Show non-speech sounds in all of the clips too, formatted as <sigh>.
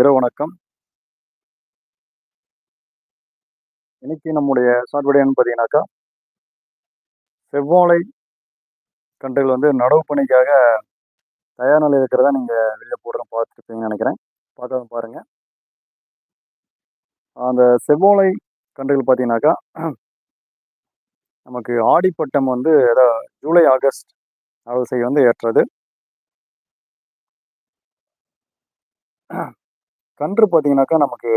இரவு வணக்கம். இன்னைக்கு நம்முடைய ஷார்ட் பார்த்தீங்கன்னாக்கா செவ்வாழை கன்றுகள் வந்து நடவு பணிக்காக தயார் நிலையில் இருக்கிறதா நீங்கள் வெளியே போடுறோம் பார்த்துருப்பீங்கன்னு நினைக்கிறேன். பார்க்காத பாருங்கள் அந்த செவ்வாழை கன்றுகள் பார்த்தீங்கன்னாக்கா நமக்கு ஆடிப்பட்டம் வந்து அதாவது ஜூலை ஆகஸ்ட் நடவு செய்ய வந்து ஏற்றது. கன்று பார்த்தீங்கன்னாக்கா நமக்கு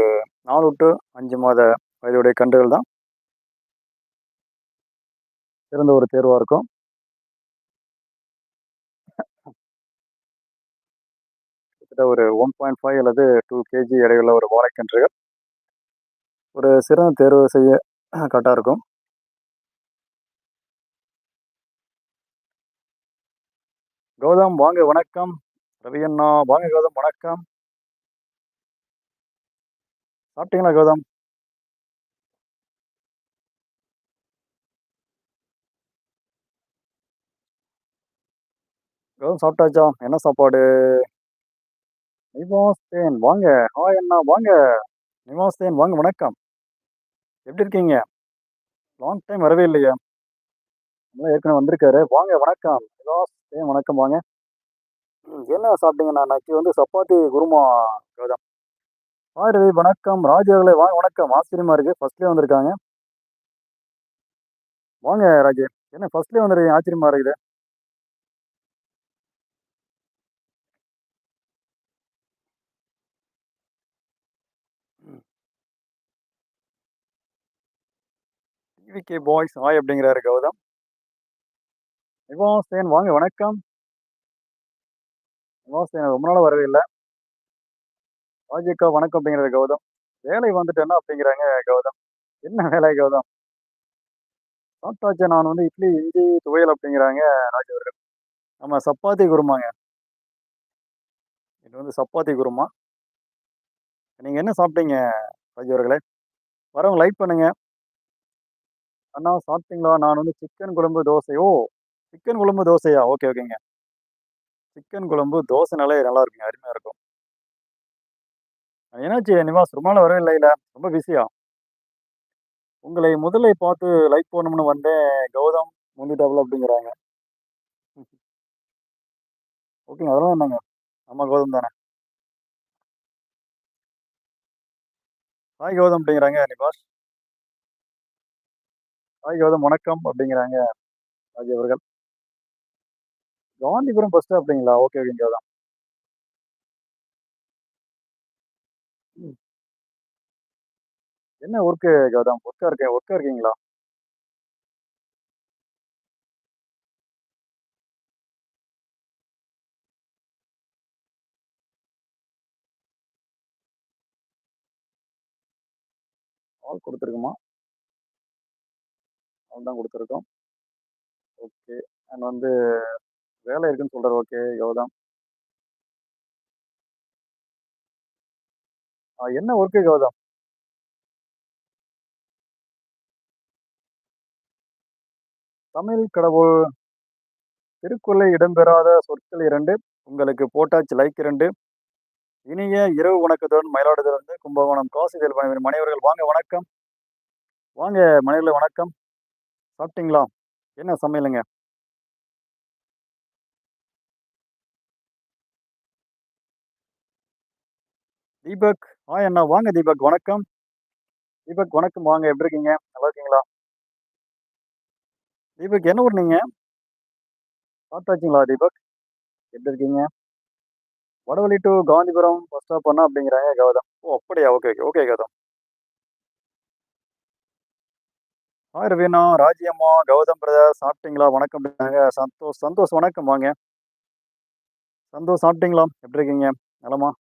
நாலு டு அஞ்சு மாத வயதுடைய கன்றுகள் தான். சிறந்த ஒரு தேர்வாக இருக்கும். கிட்டத்தட்ட ஒரு ஒன் பாயிண்ட் ஃபைவ் அல்லது டூ கேஜி எடையுள்ள ஒரு வாழைக்கன்றுகள் ஒரு சிறந்த தேர்வு செய்ய கரெக்டாக இருக்கும். கௌதம் வாங்க வணக்கம். ரவி அண்ணா வாங்க கௌதம் வணக்கம். சாப்பிட்டீங்களா கௌதம்? கௌதம் சாப்பிட்டாச்சா? என்ன சாப்பாடு? நிவாஸ்தேன் வாங்க. ஹாய் அண்ணா வாங்க. நிவாஸ்தேன் வாங்க வணக்கம். எப்படி இருக்கீங்க? லாங் டைம் வரவே இல்லையா. ஏற்கனவே வந்திருக்காரு. வாங்க வணக்கம். நிவாஸ்தேன் வணக்கம் வாங்க. என்ன சாப்பிட்டீங்கண்ணா இன்னைக்கு வந்து சப்பாத்தி குருமா கௌதம். ஆயிரவி வணக்கம். ராஜாவிலே வா வாங்க வணக்கம். ஆச்சரியமா இருக்கு. ஃபர்ஸ்ட்லேயே வந்திருக்காங்க. வாங்க ராஜே. என்ன ஃபர்ஸ்ட்லேயே வந்துருக்கீங்க? ஆச்சரியமா இருக்குது. டிவிகே பாய்ஸ் ஆய் அப்படிங்கிறாரு கௌதம். நிவாசேன் வாங்க வணக்கம். நிவாசேன் ரொம்ப நாள் வரவே இல்லை. ராஜிக்கா வணக்கம் அப்படிங்கிறது கௌதம். வேலை வந்துட்டேன்னா அப்படிங்கிறாங்க கௌதம். என்ன வேலை கௌதம்? சாப்பிட்டாச்சு நான் வந்து இட்லி இஞ்சி துவையல் அப்படிங்கிறாங்க ராஜ் அவர்கள். நம்ம சப்பாத்தி குருமாங்க. இது வந்து சப்பாத்தி குருமா. நீங்கள் என்ன சாப்பிட்டீங்க ராஜ் அவர்களே? வரவங்க லைக் பண்ணுங்க. அண்ணா சாப்பிட்டீங்களா? நான் வந்து சிக்கன் குழம்பு தோசை. ஓ சிக்கன் குழம்பு தோசையா? ஓகே ஓகேங்க. சிக்கன் குழம்பு தோசைனாலே நல்லா இருக்குங்க அருமையாக இருக்கும். என்னாச்சு நிவாஸ்? ரொம்ப நாள் வரவே இல்லை ரொம்ப பிஸியா உங்களை முதலை பார்த்து லைக் போடணும்னு வந்தேன். கௌதம் முந்திட்டாப்புல அப்படிங்கிறாங்க. <laughs> ஓகேங்க அதெல்லாம் என்னங்க? நம்ம கௌதம் தானே? ஹாய் கௌதம் அப்படிங்கிறாங்க நிபாஷ் ஹாய் கௌதம் வணக்கம் அப்படிங்கிறாங்க ராஜி அவர்கள். காந்திபுரம் பஸ் ஸ்டாப் அப்படிங்களா? ஓகே ஓகேங்க கௌதம். என்ன ஒர்க்கு கௌதம்? ஒர்க்கா இருக்கேன் ஒர்க்கா இருக்கீங்களா? ஆள் கொடுத்துருக்குமா? ஆள் தான் கொடுத்துருக்கோம். ஓகே அண்ட் வந்து வேலை இருக்குன்னு சொல்கிறார் ஓகே கௌதம். ஆ, என்ன ஒர்க்கு கௌதம்? தமிழ் கடவுள். திருக்குறளை இடம்பெறாத சொற்கள் இரண்டு உங்களுக்கு போட்டாச்சு லைக் இரண்டு. இனிய இரவு வணக்கத்துடன் மயிலாடுதுறை கும்பகோணம் காசி வேல்பாணி மனைவர்கள் வாங்க வணக்கம். வாங்க மனைவர்களே வணக்கம். சாப்பிட்டீங்களா? என்ன சமையலுங்க? தீபக் ஆ அண்ணா வாங்க தீபக் வணக்கம். தீபக் வணக்கம் வாங்க எப்படி இருக்கீங்க? நல்லா இருக்கீங்களா? தீபக் என்ன ஊர் நீங்கள் சாப்பிட்டாச்சுங்களா தீபக்? எப்படி இருக்கீங்க? Vadavalli to Gandhipuram bus stop பண்ணா அப்படிங்கிறாங்க கௌதம். ஓ அப்படியா? Okay okay okay Gautham. Hi Raveena ராஜியம்மா Gautham brother சாப்பிட்டீங்களா? வணக்கம் அப்படின்னாங்க. சந்தோஷ் சந்தோஷ் வணக்கம் வாங்க. சந்தோஷ் சாப்பிட்டீங்களா? எப்படி இருக்கீங்க? நலமா?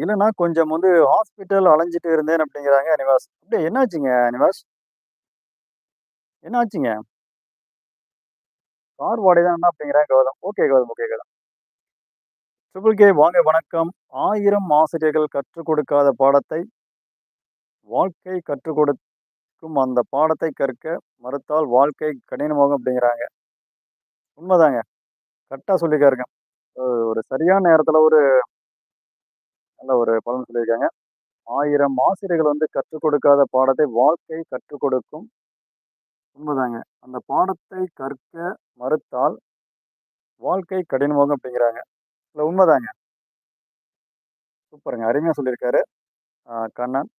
இல்லைன்னா கொஞ்சம் வந்து ஹாஸ்பிட்டல் அலைஞ்சிட்டு இருந்தேன் அப்படிங்கிறாங்க நிவாஸ். அப்படியே என்னாச்சுங்க நிவாஸ்? என்னாச்சுங்க? கார் வாடகை தான் அப்படிங்கிறாங்க Gautham. Okay Gautham okay Gautham. Triple K வாங்க வணக்கம். ஆயிரம் ஆசிரியர்கள் கற்றுக் கொடுக்காத பாடத்தை வாழ்க்கை கற்றுக் கொடுக்கும் அந்த பாடத்தை கற்க மறுத்தால் வாழ்க்கை கடினமாகும் அப்படிங்கிறாங்க. உண்மைதாங்க. கரெக்டாக சொல்லிக்காருங்க ஒரு சரியான நேரத்தில் ஒரு நல்ல ஒரு பலன் சொல்லியிருக்காங்க. ஆயிரம் ஆசிரியர்கள் வந்து கற்றுக் கொடுக்காத பாடத்தை வாழ்க்கை கற்றுக் கொடுக்கும். உண்மைதாங்க அந்த பாடத்தை கற்க மறுத்தால் வாழ்க்கை கடினமாகும் அப்படிங்கிறாங்க. இல்லை உண்மைதாங்க சூப்பருங்க. அருமையாக சொல்லியிருக்காரு. கண்ணன்.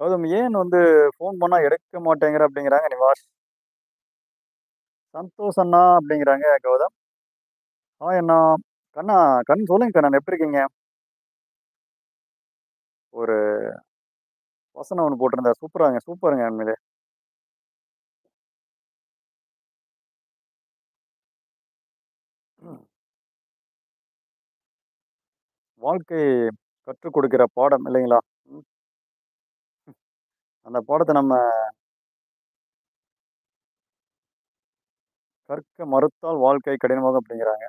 கௌதம் ஏன் வந்து ஃபோன் பண்ணால் எடுக்க மாட்டேங்கிற அப்படிங்கிறாங்க நிவாஸ். சந்தோஷ் அண்ணா அப்படிங்கிறாங்க கௌதம். ஹாய் அண்ணா. கண்ணா கண்ணன் சொல்லுங்க கண்ணா எப்படி இருக்கீங்க? ஒரு வசனம் ஒன்று போட்டிருந்தா சூப்பராங்க, சூப்பருங்க உண்மையிலே. ம். வாழ்க்கை கற்றுக் கொடுக்கிற பாடம் இல்லைங்களா? ம். அந்த பாடத்தை நம்ம கற்க மறுத்தால் வாழ்க்கை கடினமாகும் அப்படிங்கிறாங்க.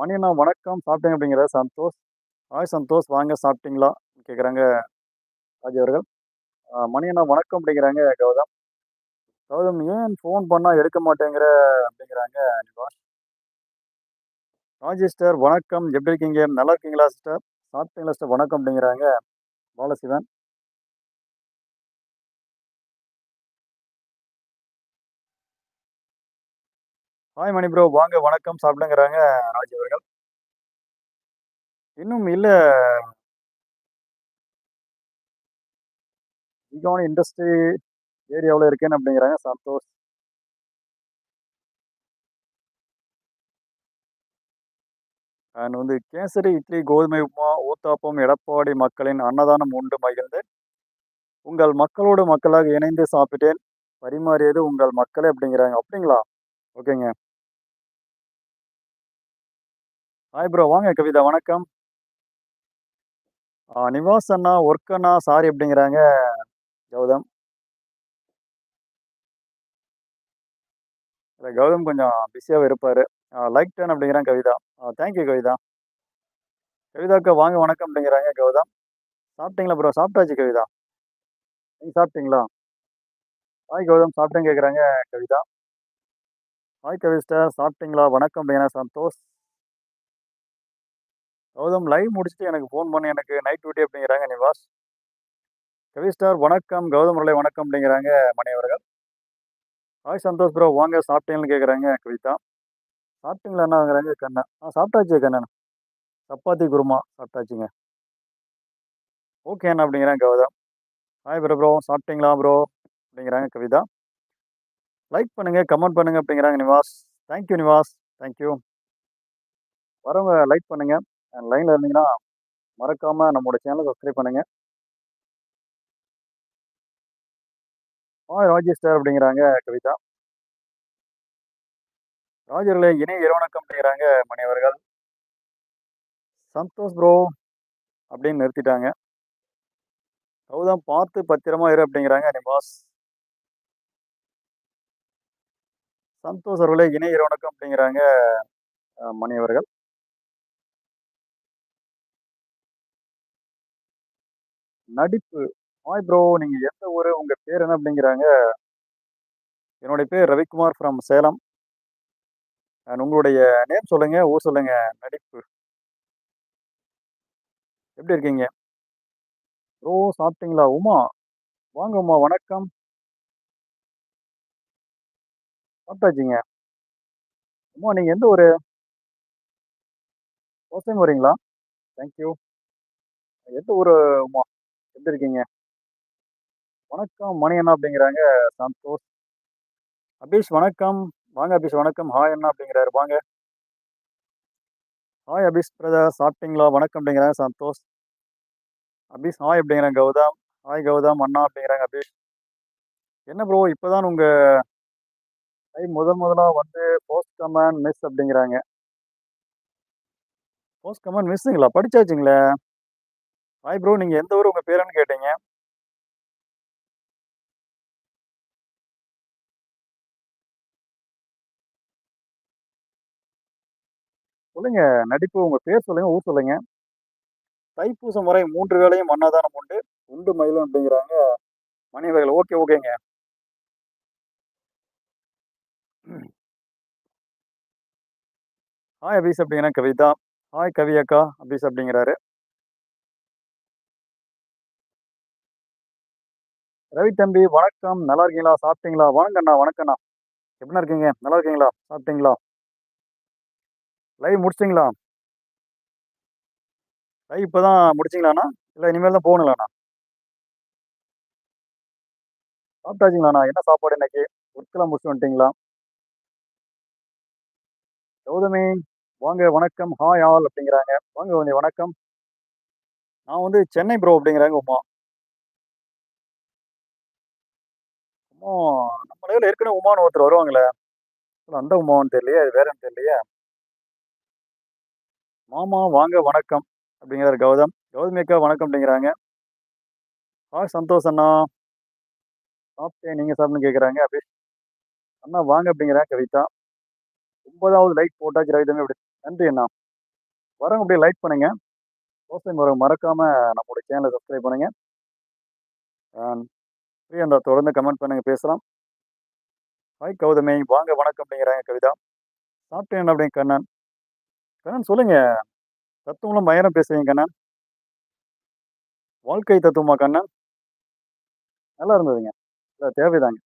மணி அண்ணா வணக்கம். சாப்பிட்டேங்க அப்படிங்கிற சந்தோஷ். ஹாய் சந்தோஷ் வாங்க சாப்பிட்டீங்களா? கேட்குறாங்க ராஜி அவர்கள். மணி அண்ணா வணக்கம் அப்படிங்கிறாங்க கௌதம். கௌதம் ஏன் ஃபோன் பண்ணால் எடுக்க மாட்டேங்கிற அப்படிங்கிறாங்க நிவாஷ் ராஜி சிஸ்டர் வணக்கம். எப்படி இருக்கீங்க? நல்லா இருக்கீங்களா சிஸ்டர்? சாப்பிட்டீங்களா சிஸ்டர்? வணக்கம் அப்படிங்கிறாங்க பாலசிவன். ஹாய் மணி ப்ரோ வாங்க வணக்கம் சாப்பிடுங்கிறாங்க ராஜ் அவர்கள். இன்னும் இல்ல. இகான் இண்டஸ்ட்ரி ஏரியாவில் இருக்கேன் அப்படிங்கிறாங்க சந்தோஷ். அண்ட் வந்து கேசரி, இட்லி, கோதுமை உப்மா ஊத்தாப்பம் எடப்பாடி மக்களின் அன்னதானம் உண்டு மகிழ்ந்தேன். உங்கள் மக்களோடு மக்களாக இணைந்து சாப்பிட்டேன். பரிமாறியது உங்கள் மக்களே அப்படிங்கிறாங்க. அப்படிங்களா? ஓகேங்க. ஹாய் ப்ரோ வாங்க கவிதா வணக்கம். நிவாஸ் அண்ணா, ஒர்க் அண்ணா சாரி அப்படிங்கிறாங்க கௌதம். இல்லை கௌதம் கொஞ்சம் பிஸியாக இருப்பார் லைக் டேன் அப்படிங்கிறாங்க Kavitha. Thank you thank you Kavitha. Kavitha அக்கா வாங்க வணக்கம் அப்படிங்கிறாங்க கௌதம். சாப்பிட்டீங்களா ப்ரோ? சாப்பிட்டாச்சு கவிதா. நீங்கள் சாப்பிட்டீங்களா? ஹாய் கௌதம் சாப்பிட்டேன்னு கேட்குறாங்க கவிதா. ஹாய் கவிஸ்டா சாப்பிட்டீங்களா? வணக்கம் அப்படிங்கிறாங்க சந்தோஷ். கௌதம் லைவ் முடிச்சுட்டு எனக்கு ஃபோன் பண்ணி எனக்கு நைட் டியூட்டி அப்படிங்கிறாங்க நிவாஸ். கவி ஸ்டார் வணக்கம். கௌதம் அவர்களே வணக்கம் அப்படிங்கிறாங்க மணி அவர்கள். ஹாய் சந்தோஷ் ப்ரோ வாங்க சாப்பிட்டீங்கன்னு கேட்குறாங்க கவிதா. சாப்பிட்டீங்களா அண்ணாங்கிறாங்க கண்ணன். ஆ சாப்பிட்டாச்சு கண்ணன். சப்பாத்தி குருமா சாப்பிட்டாச்சுங்க. ஓகே அண்ணா அப்படிங்கிறாங்க கௌதம். ஹாய் ப்ரோ ப்ரோ சாப்பிட்டீங்களா ப்ரோ? அப்படிங்கிறாங்க கவிதா. லைக் பண்ணுங்கள் கமெண்ட் பண்ணுங்க அப்படிங்கிறாங்க Nivas. Thank you Nivas. Thank you வரவங்க லைக் பண்ணுங்கள் லைனில் இருந்தீங்கன்னா மறக்காமல் நம்மளோட சேனலை சப்ஸ்கிரைப் பண்ணுங்க. ஆ ராஜேஷ் சார் அப்படிங்கிறாங்க கவிதா. ராஜர்களே இணைய இறைவணக்கம் அப்படிங்கிறாங்க மணியவர்கள் சந்தோஷ் ப்ரோ அப்படின்னு நிறுத்திட்டாங்க. கௌதம் பார்த்து பத்திரமா இரு அப்படிங்கிறாங்க நிவாஸ். சந்தோஷ் அவர்களே இணைய இறைவணக்கம் அப்படிங்கிறாங்க மணியவர்கள் மணி அவர்கள். நடிப்பு. ஹாய் ப்ரோ நீங்க எந்த ஊரு? உங்க பேர் என்ன அப்படிங்கிறாங்க. என்னுடைய பேர் ரவிக்குமார் ஃப்ரம் சேலம். அண்ட் உங்களுடைய நேம் சொல்லுங்க, ஊர் சொல்லுங்க. நடிப்பு. எப்படி இருக்கீங்க? ப்ரோ சாப்பிட்டீங்களா? உமா. வாங்க உமா வணக்கம். சாப்பிட்டாச்சிங்க உமா நீங்க எந்த ஊரு? ஃபர்ஸ்ட் டைம் வரீங்களா? Thank you. எந்த ஊர் உமா? எப்படி இருக்கீங்க? வணக்கம் மணி அண்ணா அப்படிங்கிறாங்க சந்தோஷ். அபீஷ் வணக்கம். வாங்க அபீஷ் வணக்கம். ஹாய் அண்ணா அப்படிங்கிறாரு வாங்க. ஹாய் அபீஷ் பிரதர் சாப்பிட்டீங்களா? வணக்கம் அப்படிங்கிறாங்க சந்தோஷ். அபீஷ் ஹாய் அப்படிங்கிறாங்க கௌதம். ஹாய் கௌதம் அண்ணா அப்படிங்கிறாங்க அபீஷ். என்ன ப்ரோ இப்போதான் உங்க ஐ முதல் முதலா வந்து போஸ்ட் கமன் மிஸ் அப்படிங்கிறாங்க. போஸ்ட் கமன் மிஸ்ஸுங்களா? படிச்சாச்சுங்களே. ஹாய் ப்ரோ நீங்க எந்த ஊர் உங்க பேருன்னு கேட்டீங்க? சொல்லுங்க. நடிப்பு உங்க பேர் சொல்லுங்க, ஊர் சொல்லுங்க. தைப்பூச முறை மூன்று வேளையும் அன்னதானம் உண்டு. உண்டு மயிலும் அப்படிங்கிறாங்க மணி ஓகே ஓகேங்க ஹாய் அபீஸ் அப்படிங்கிற கவிதா ஹாய் கவி அக்கா அபீஸ் அப்படிங்கிறாரு ரவி தம்பி வணக்கம். நல்லா இருக்கீங்களா? சாப்பிட்டீங்களா? வணக்கண்ணா வணக்கண்ணா எப்படிண்ணா இருக்கீங்க? நல்லா இருக்கீங்களா? சாப்பிட்டீங்களா? லைவ் முடிச்சிங்களா லைவ் இப்போ தான் முடிச்சிங்களாண்ணா? இல்லை இனிமேல் தான் போகணுங்களாண்ணா? சாப்பிட்டாச்சுங்களாண்ணா? என்ன சாப்பாடு இன்னைக்கு? ஒர்க்கெல்லாம் முடிச்சு வந்துட்டீங்களா? கௌதமி வாங்க வணக்கம். ஹாய் ஆல் அப்படிங்கிறாங்க. வாங்க கொஞ்சம் வணக்கம். நான் வந்து சென்னை ப்ரோ அப்படிங்கிறாங்க உமா. நம்ம லைவ்ல ஏற்கனவே உமான்னு ஒருத்தர் வருவாங்களே? அந்த உமான்னு தெரியலையே அது வேறன்னு தெரியலையே? மாமா வாங்க வணக்கம் அப்படிங்கிறார் கௌதம். கௌதம் அக்கா வணக்கம் அப்படிங்கிறாங்க. ஆ சந்தோஷ் அண்ணா. சாப்பிட்டேன் நீங்கள் சாப்பிட்னு கேட்குறாங்க அப்படி அண்ணா வாங்க அப்படிங்கிறேன் கவிதா. ஒன்பதாவது லைக் போட்டாச்சு ரவி அப்படி. நன்றி அண்ணா. வரவங்க அப்படியே லைக் பண்ணுங்க. ஃபர்ஸ்ட் டைம் வரவங்க நம்மளோட நம்மளுடைய சேனலை சப்ஸ்கிரைப் பண்ணுங்க. ஃப்ரீ தொடர்ந்து கமெண்ட் பண்ணுங்க பேசலாம். ஹாய் கௌதமி வாங்க வணக்கம் அப்படிங்கிறாங்க கவிதா. சாப்பிட்டேன் அப்படிங்க கண்ணன்? கண்ணன் சொல்லுங்க. தத்துவம்லாம் பயணம் பேசுறீங்க கண்ணன். வாழ்க்கை தத்துவமா கண்ணன்? நல்லா இருந்ததுங்க. தேவைதாங்க.